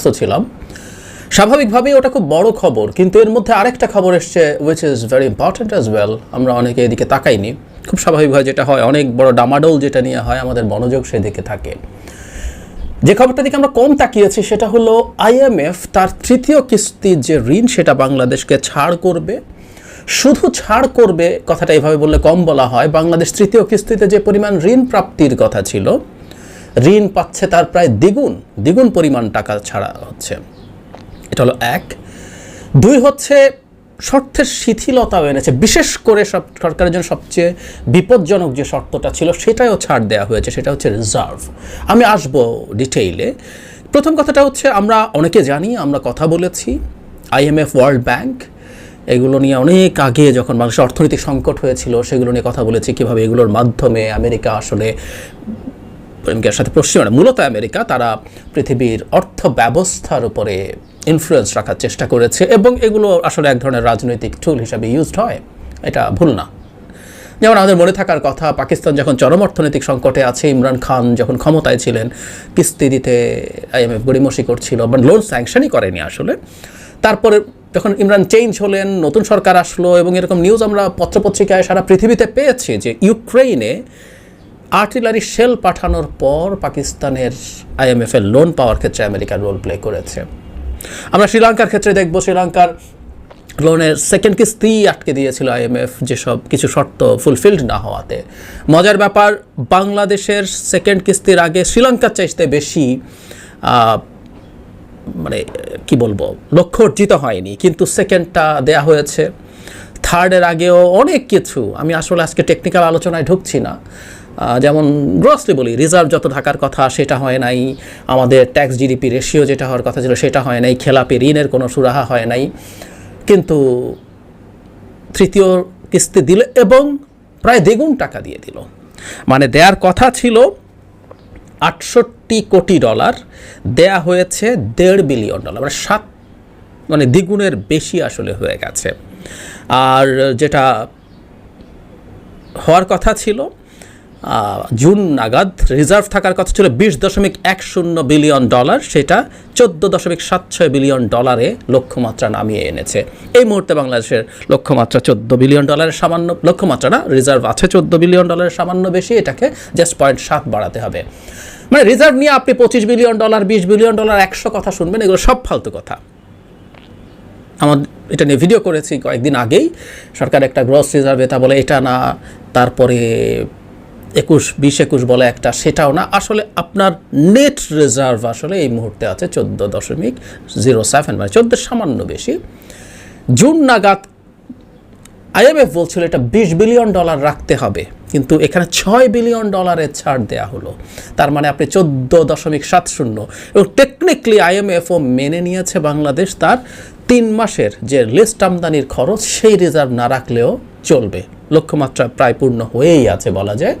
ব্যস্ত ছিলাম। স্বাভাবিকভাবেই ওটা খুব বড় খবর, কিন্তু এর মধ্যে আরেকটা খবর এসছে which is very important as well আমরা অনেকে এদিকে তাকাইনি। খুব স্বাভাবিকভাবে যেটা হয়, অনেক বড় ডামাডোল যেটা নিয়ে হয়, আমাদের মনোযোগ সেদিকে থাকে। যে খবরটা দিকে আমরা কম তাকিয়েছি, সেটা হলো আইএমএফ তার তৃতীয় কিস্তির যে ঋণ, সেটা বাংলাদেশকে ছাড় করবে। শুধু ছাড় করবে, কথাটা এভাবে বললে কম বলা হয়, বাংলাদেশ তৃতীয় কিস্তিতে যে পরিমাণ ঋণ প্রাপ্তির কথা ছিল ঋণ পাচ্ছে তার প্রায় দ্বিগুণ দ্বিগুণ পরিমাণ টাকা ছাড়া হচ্ছে। এটা হলো এক। দুই হচ্ছে শর্তের শিথিলতাও এনেছে। বিশেষ করে সব সরকারের জন্য সবচেয়ে বিপজ্জনক যে শর্তটা ছিল সেটাও ছাড় দেওয়া হয়েছে, সেটা হচ্ছে রিজার্ভ আমি আসব ডিটেইলে প্রথম কথাটা হচ্ছে, আমরা অনেকে জানি, আমরা কথা বলেছি। আইএমএফ ওয়ার্ল্ড ব্যাংক এগুলো নিয়ে অনেক আগে যখন বাংলাদেশের অর্থনৈতিক সংকট হয়েছিল, সেগুলো নিয়ে কথা বলেছি, কীভাবে এগুলোর মাধ্যমে আমেরিকা আসলে আমেরিকার সাথে পশ্চিমা মূলত আমেরিকা, তারা পৃথিবীর অর্থ ব্যবস্থার উপরে ইনফ্লুয়েন্স রাখার চেষ্টা করেছে এবং এগুলো আসলে এক ধরনের রাজনৈতিক টুল হিসাবে ইউজড হয়। এটা ভুল না। যেমন আমাদের মনে থাকার কথা, পাকিস্তান যখন চরম অর্থনৈতিক সংকটে আছে, ইমরান খান যখন ক্ষমতায় ছিলেন, কিস্তি দিতে আইএমএফ গড়িমসি করছিল, বা লোন স্যাংশনই করেনি আসলে, তারপরে যখন ইমরান চেঞ্জ হলেন, নতুন সরকার আসলো এবং এরকম নিউজ আমরা পত্রপত্রিকায় সারা পৃথিবীতে পেয়েছি যে ইউক্রেইনে আর্টিলারি শেল পাঠানোর পর পাকিস্তানের আইএমএফ এর লোন পাওয়ার ক্ষেত্রে আমেরিকা রোল প্লে করেছে। আমরা শ্রীলঙ্কার ক্ষেত্রে দেখব, শ্রীলঙ্কার লোনের সেকেন্ড কিস্তি আটকে দিয়েছিল আইএমএফ, যেসব কিছু শর্ত ফুলফিলড না হওয়াতে। মজার ব্যাপার, বাংলাদেশের সেকেন্ড কিস্তির আগে শ্রীলঙ্কার চাইতে বেশি মানে কি বলব, লক্ষ্য অর্জিত হয়নি। কিন্তু সেকেন্ডটা দেয়া হয়েছে। থার্ডের আগেও অনেক কিছু, আমি আসলে আজকে টেকনিক্যাল আলোচনায় ঢুকছি না। যেমন গ্রসলি বলি রিজার্ভ যত থাকার কথা, সেটা হয় নাই। আমাদের ট্যাক্স জিডিপি রেশিও যেটা হওয়ার কথা ছিল, সেটা হয় নাই। খেলাপি ঋণের কোনো সুরাহা হয় নাই। কিন্তু তৃতীয় কিস্তি দিল এবং প্রায় দ্বিগুণ টাকা দিয়ে দিল। মানে দেয়ার কথা ছিল আটষট্টি কোটি ডলার, দেয়া হয়েছে দেড় বিলিয়ন ডলার। মানে সাত মানে দ্বিগুণের বেশি আসলে হয়ে গেছে। আর যেটা হওয়ার কথা ছিল জুন নাগাদ রিজার্ভ থাকার কথা ছিল বিশ দশমিক এক শূন্য বিলিয়ন ডলার, সেটা চোদ্দ দশমিক সাত ছয় বিলিয়ন ডলারে লক্ষ্যমাত্রা নামিয়ে এনেছে। এই মুহূর্তে বাংলাদেশের লক্ষ্যমাত্রা চোদ্দ বিলিয়ন ডলারের সামান্য, লক্ষ্যমাত্রা না, রিজার্ভ আছে চোদ্দ বিলিয়ন ডলারের সামান্য বেশি, এটাকে জাস্ট পয়েন্ট সাত বাড়াতে হবে। মানে রিজার্ভ নিয়ে আপনি পঁচিশ বিলিয়ন ডলার, বিশ বিলিয়ন ডলার, একশো কথা শুনবেন, এগুলো সব ফালতু কথা। আমার এটা নিয়ে ভিডিও করেছি কয়েকদিন আগেই, সরকার একটা গ্রস রিজার্ভে তা বলে, এটা না, তারপরে একুশ, বিশ একুশ বলে একটা, সেটাও না। আসলে আপনার নেট রিজার্ভ আসলে এই মুহূর্তে আছে চোদ্দ দশমিক জিরো সেভেন মানে চোদ্দোর সামান্য বেশি। জুন নাগাদ আইএমএফ বলছিল এটা বিশ বিলিয়ন ডলার রাখতে হবে, কিন্তু এখানে ছয় বিলিয়ন ডলারের ছাড় দেয়া হলো। তার মানে আপনি চোদ্দ দশমিক সাত শূন্য। এবং টেকনিক্যালি আইএমএফও মেনে নিয়েছে বাংলাদেশ তার তিন মাসের যে লিস্ট আমদানির খরচ, সেই রিজার্ভ না রাখলেও চলবে। লক্ষ্যমাত্রা প্রায় পূর্ণ হয়েই আছে বলা যায়।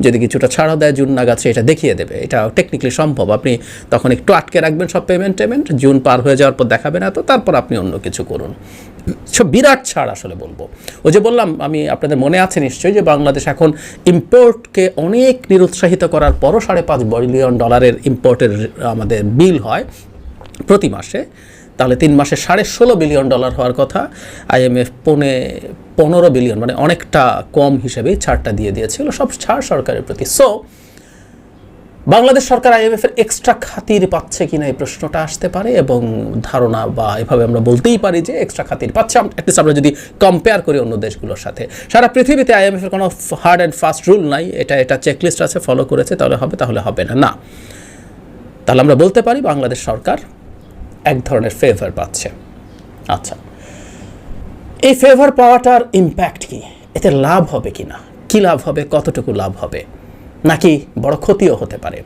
যদি কিছুটা ছাড়া দেয়, জুন নাগাদ এটা দেখিয়ে দেবে। এটা টেকনিক্যালি সম্ভব। আপনি তখন একটু আটকে রাখবেন সব পেমেন্ট টেমেন্ট, জুন পার হয়ে যাওয়ার পর দেখাবেন এত, তারপর আপনি অন্য কিছু করুন। সব বিরাট ছাড় আসলে বলব। ওই যে বললাম, আমি আপনাদের মনে আছে নিশ্চয়ই যে বাংলাদেশ এখন ইম্পোর্টকে অনেক নিরুৎসাহিত করার পরও সাড়ে পাঁচ বিলিয়ন ডলারের ইম্পোর্টের আমাদের বিল হয় প্রতি মাসে। তাহলে তিন মাসে সাড়ে ষোলো বিলিয়ন ডলার হওয়ার কথা আইএমএফ পৌনে পনেরো বিলিয়ন মানে অনেকটা কম হিসেবেই ছাড়টা দিয়ে দিয়েছিল, সব ছাড় সরকারের প্রতি। সো বাংলাদেশ সরকার আইএমএফ এর এক্সট্রা খাতির পাচ্ছে কিনা এই প্রশ্নটা আসতে পারে এবং ধারণা বা এভাবে আমরা বলতেই পারি যে এক্সট্রা খাতির পাচ্ছে। অ্যাটলিস্ট আমরা যদি কম্পেয়ার করি অন্য দেশগুলোর সাথে। সারা পৃথিবীতে আইএমএফ এর কোনো হার্ড অ্যান্ড ফাস্ট রুল নাই, এটা এটা চেকলিস্ট আছে ফলো করেছে, তাহলে হবে তাহলে হবে না। না। তাহলে আমরা বলতে পারি বাংলাদেশ সরকার এক ধরনের ফেভার পাচ্ছে। আচ্ছা এই ফেভার পাওয়াটার ইম্প্যাক্ট কি? এতে লাভ হবে কি না? কী লাভ হবে? কতটুকু লাভ হবে? নাকি বড় ক্ষতিও হতে পারে?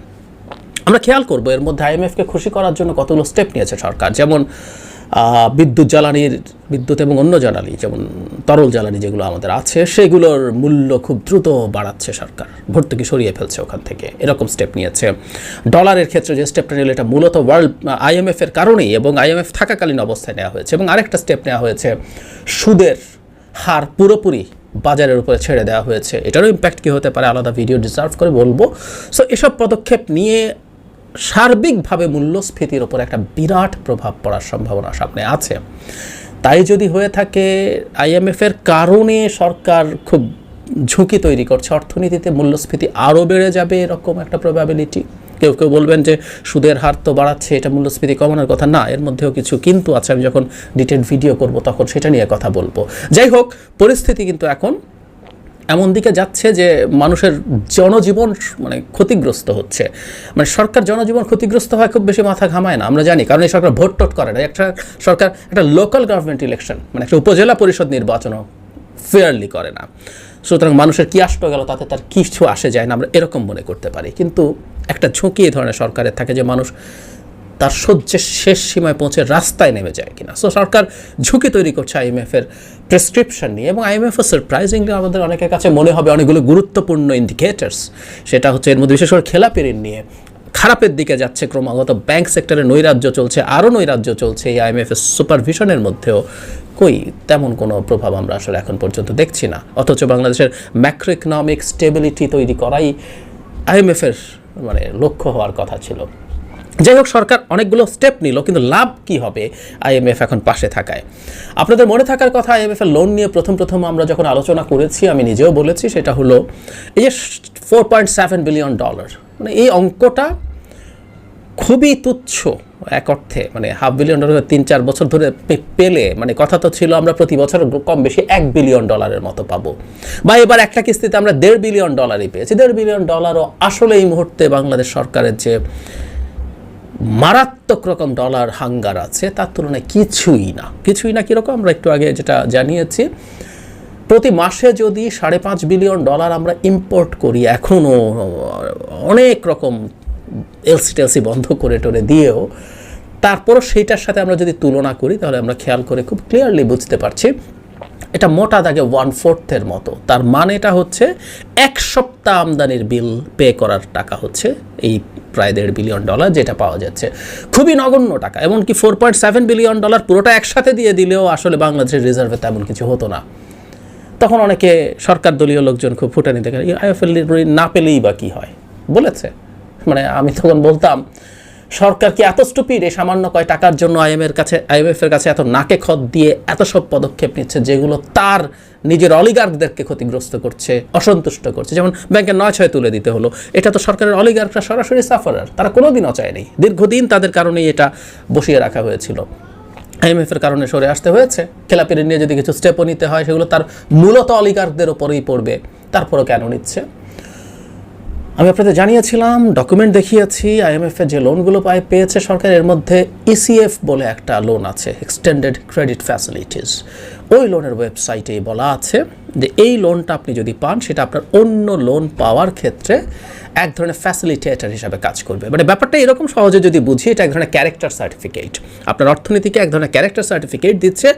আমরা খেয়াল করব, এর মধ্যে আইএমএফকে খুশি করার জন্য কতগুলো স্টেপ নিয়েছে সরকার। যেমন বিদ্যুৎ জ্বালানির বিদ্যুৎ এবং অন্য জ্বালানি, যেমন তরল জ্বালানি যেগুলো আমাদের আছে, সেগুলোর মূল্য খুব দ্রুত বাড়াচ্ছে সরকার। ভর্তুকি সরিয়ে ফেলছে ওখান থেকে। এরকম স্টেপ নিয়েছে। ডলারের ক্ষেত্রে যে স্টেপটা নিল, এটা মূলত ওয়ার্ল্ড আইএমএফ এর কারণেই এবং আইএমএফ থাকাকালীন অবস্থায় নেওয়া হয়েছে এবং আরেকটা স্টেপ নেওয়া হয়েছে, সুদের হার পুরোপুরি বাজারের উপরে ছেড়ে দেওয়া হয়েছে। এটারও ইম্প্যাক্ট কী হতে পারে? আলাদা ভিডিও ডিজার্ভ করে বলব। সো এসব পদক্ষেপ নিয়ে সার্বিকভাবে মূল্যস্ফীতির ওপর একটা বিরাট প্রভাব পড়ার সম্ভাবনা সামনে আছে। তাই যদি হয়ে থাকে আইএমএফের কারণে সরকার খুব ঝুঁকি তৈরি করছে। অর্থনীতিতে মূল্যস্ফীতি আরও বেড়ে যাবে এরকম একটা প্রবাবিলিটি কেউ কেউ বলবেন যে সুদের হার তো বাড়াচ্ছে, এটা মূল্যস্ফীতি কমানোর কথা। না, এর মধ্যেও কিছু কিন্তু আছে। আমি যখন ডিটেল ভিডিও করব, তখন সেটা নিয়ে কথা বলব। যাই হোক, পরিস্থিতি কিন্তু এখন এমন দিকে যাচ্ছে যে মানুষের জনজীবন মানে ক্ষতিগ্রস্ত হচ্ছে। মানে সরকার জনজীবন ক্ষতিগ্রস্ত হয় খুব বেশি মাথা ঘামায় না, আমরা জানি। কারণ এই সরকার ভোট টোট করে না। একটা সরকার, একটা লোকাল গভর্নমেন্ট ইলেকশন মানে একটা উপজেলা পরিষদ নির্বাচনও ফেয়ারলি করে না। সুতরাং মানুষের কী আসতে গেল তাতে তার কিছু আসে যায় না, আমরা এরকম মনে করতে পারি। কিন্তু একটা ঝুঁকি এই ধরনের সরকারের থাকে যে মানুষ তার সহ্যের শেষ সীমায় পৌঁছে রাস্তায় নেমে যায় কিনা। সো সরকার ঝুঁকি তৈরি করছে আইএমএফের প্রেসক্রিপশন নিয়ে এবং আইএমএফও সারপ্রাইজিংলি আমাদের অনেকের কাছে মনে হবে অনেকগুলো গুরুত্বপূর্ণ ইন্ডিকেটার্স সেটা হচ্ছে এর মধ্যে বিশেষ করে খেলাপি ঋণ নিয়ে। খারাপের দিকে যাচ্ছে ক্রমাগত। ব্যাংক সেক্টরে নৈরাজ্য চলছে, আরও নৈরাজ্য চলছে এই আইএমএফের সুপারভিশনের মধ্যেও। কই, তেমন কোনো প্রভাব আমরা আসলে এখন পর্যন্ত দেখছি না। অথচ বাংলাদেশের ম্যাক্রো ইকনমিক স্টেবিলিটি তৈরি করাই আইএমএফের মানে লক্ষ্য হওয়ার কথা ছিল। যাই হোক, সরকার অনেকগুলো স্টেপ নিল, কিন্তু লাভ কি হবে আইএমএফ এখন পাশে থাকায়? আপনাদের মনে থাকার কথা আইএমএফ এর লোন নিয়ে প্রথম প্রথম আমরা যখন আলোচনা করেছি, আমি নিজেও বলেছি, সেটা হলো এই যে four point seven billion dollar মানে এই অঙ্কটা খুবই তুচ্ছ এক অর্থে মানে হাফ বিলিয়ন ডলার তিন চার বছর ধরে পেলে মানে কথা তো ছিল আমরা প্রতি বছর কম বেশি এক বিলিয়ন ডলারের মতো পাবো। বা এবার একটা কিস্তিতে আমরা দেড় বিলিয়ন ডলারই পেয়েছি, দেড় বিলিয়ন ডলারও আসলে এই মুহূর্তে বাংলাদেশ সরকারের যে মারাত্মক রকম ডলার হাঙ্গার আছে, তার তুলনায় কিছুই না। কিছুই না কীরকম? আমরা একটু আগে যেটা জানিয়েছি, প্রতি মাসে যদি সাড়ে পাঁচ বিলিয়ন ডলার আমরা ইম্পোর্ট করি এখনও অনেক রকম এলসি টেলসি বন্ধ করে টরে দিয়েও, তারপরও সেইটার সাথে আমরা যদি তুলনা করি, তাহলে আমরা খেয়াল করে খুব ক্লিয়ারলি বুঝতে পারছি, এটা মোটা দাগে ওয়ান ফোর্থের মতো। তার মানেটা হচ্ছে, এক সপ্তাহ আমদানির বিল পে করার টাকা হচ্ছে, এই প্রায় দেড় বিলিয়ন ডলার যেটা পাওয়া যাচ্ছে। খুবই নগণ্য টাকা, এমনকি four point seven billion dollar পুরোটা একসাথে দিয়ে দিলেও আসলে বাংলাদেশের রিজার্ভে তেমন কিছু হতো না। তখন অনেকে সরকার দলীয় লোকজন খুব ফুটানি দেখে আইএফএল না পেলেই বা কী হয়? বলেছে। মানে আমি তখন বলতাম সরকার কি এত স্টুপিড এই সামান্য কয় টাকার জন্য আইএমএর কাছে আইএমএফ এর কাছে এত নাকে খত দিয়ে এত সব পদক্ষেপ নিচ্ছে যেগুলো তার নিজের অলিগার্কদেরকে ক্ষতিগ্রস্ত করছে, অসন্তুষ্ট করছে? যেমন ব্যাংকের নয় ছয় তুলে দিতে হলো। এটা তো সরকারের অলিগার্করা সরাসরি সাফারার তারা কোনোদিনও চায়নি দীর্ঘদিন তাদের কারণেই এটা বসিয়ে রাখা হয়েছিল। আইএমএফ এর কারণে সরে আসতে হয়েছে। খেলাপি নিয়ে যদি কিছু স্টেপও নিতে হয়, সেগুলো তার মূলত অলিগার্কদের ওপরেই পড়বে। তারপরও কেন নিচ্ছে? আমি আপনাদের জানিয়েছিলাম ডকুমেন্ট দেখিয়েছি আইএমএফ যে লোনগুলো পায়, পেয়েছে সরকার, এর মধ্যে ইসিএফ বলে একটা লোন আছে এক্সটেন্ডেড ক্রেডিট ফ্যাসিলিটিস ওই লোনের ওয়েবসাইটে বলা আছে যে এই লোনটা আপনি যদি পান, সেটা আপনার অন্য লোন পাওয়ার ক্ষেত্রে এক ধরনের ফ্যাসিলিটেটর হিসাবে কাজ করবে। মানে ব্যাপারটা এরকম সহজে যদি বুঝি, এটা এক ধরনের ক্যারেক্টার সার্টিফিকেট আপনার অর্থনীতিকে এক ধরনের ক্যারেক্টার সার্টিফিকেট দিচ্ছে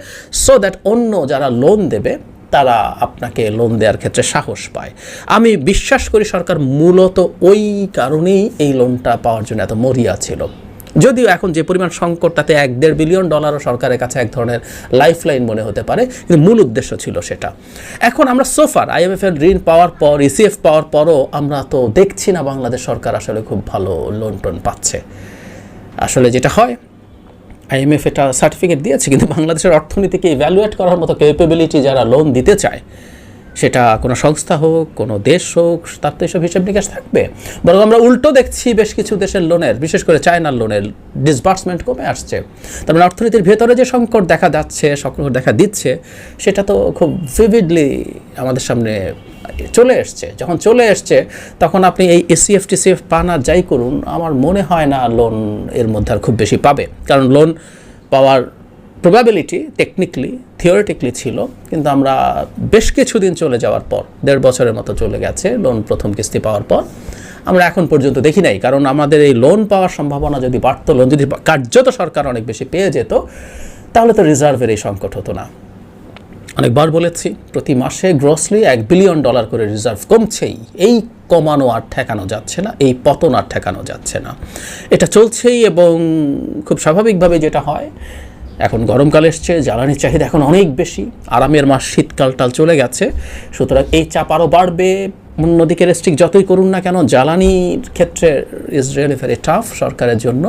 সো দ্যাট অন্য যারা লোন দেবে তারা আপনাকে লোন দেওয়ার ক্ষেত্রে সাহস পায়। আমি বিশ্বাস করি সরকার মূলত ওই কারণেই এই লোনটা পাওয়ার জন্য এত মরিয়া ছিল। যদিও এখন যে পরিমাণ সংকট, তাতে এক দেড় বিলিয়ন ডলারও সরকারের কাছে এক ধরনের লাইফলাইন মনে হতে পারে, কিন্তু মূল উদ্দেশ্য ছিল সেটা। এখন আমরা সোফার আইএমএফ এর ঋণ পাওয়ার পর ইসিএফ পাওয়ার পরও আমরা তো দেখছি না বাংলাদেশ সরকার আসলে খুব ভালো লোন টোন পাচ্ছে। আসলে যেটা হয় আইএমএফ এটা সার্টিফিকেট দিয়েছে, কিন্তু বাংলাদেশের অর্থনীতিকে ইভ্যালুয়েট করার মতো ক্যাপেবিলিটি যারা লোন দিতে চায় সেটা কোনো সংস্থা হোক, কোনো দেশ হোক, তার তো এসব হিসেব নিকাশ থাকবে। বরং আমরা উল্টো দেখছি বেশ কিছু দেশের লোনের, বিশেষ করে চায়নার লোনের ডিসবার্সমেন্ট কমে আসছে। তার মানে অর্থনীতির ভেতরে যে সংকট দেখা যাচ্ছে, সংকট দেখা দিচ্ছে, সেটা তো খুব ভিভিডলি আমাদের সামনে চলে এসছে। যখন চলে এসছে, তখন আপনি এই এসিএফ টিসিএফ পান আর যাই করুন, আমার মনে হয় না লোন এর মধ্যে আর খুব বেশি পাবে। কারণ লোন পাওয়ার প্রবাবিলিটি টেকনিক্যালি থিওরিটিক্যালি ছিল, কিন্তু আমরা বেশ কিছুদিন চলে যাওয়ার পর, দেড় বছরের মতো চলে গেছে লোন প্রথম কিস্তি পাওয়ার পর, আমরা এখন পর্যন্ত দেখি নাই, কারণ আমাদের এই লোন পাওয়ার সম্ভাবনা যদি বাড়তো লোন যদি কার্যত সরকার অনেক বেশি পেয়ে যেত, তাহলে তো রিজার্ভের এই সংকট হতো না। অনেকবার বলেছি, প্রতি মাসে গ্রসলি এক বিলিয়ন ডলার করে রিজার্ভ কমছেই, এই কমানো আর ঠেকানো যাচ্ছে না, এই পতন আর ঠেকানো যাচ্ছে না। এটা চলছেই এবং খুব স্বাভাবিকভাবে যেটা হয় এখন গরমকাল এসছে, জ্বালানির চাহিদা এখন অনেক বেশি, আরামের মাস শীতকালটাল চলে গেছে। সুতরাং এই চাপ আরও বাড়বে, অন্যদিকে রেস্ট্রিক্ট যতই করুন না কেন, জ্বালানির ক্ষেত্রে ইসরায়েল রিয়েলি ভেরি টাফ সরকারের জন্য।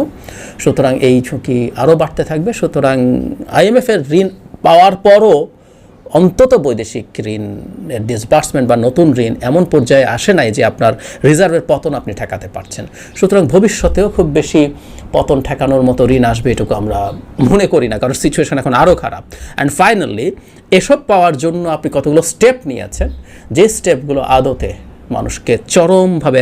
সুতরাং এই ঝুঁকি আরও বাড়তে থাকবে, সুতরাং আইএমএফের ঋণ পাওয়ার পরও অন্তত বৈদেশিক ঋণের ডিসবার্সমেন্ট বা নতুন ঋণ এমন পর্যায়ে আসে নাই যে আপনার রিজার্ভের পতন আপনি ঠেকাতে পারছেন। সুতরাং ভবিষ্যতেও খুব বেশি পতন ঠেকানোর মতো ঋণ আসবে এটুকু আমরা মনে করি না, কারণ সিচুয়েশন এখন আরও খারাপ। অ্যান্ড ফাইনালি এসব পাওয়ার জন্য আপনি কতগুলো স্টেপ নিয়েছেন, যে স্টেপগুলো আদতে মানুষকে চরমভাবে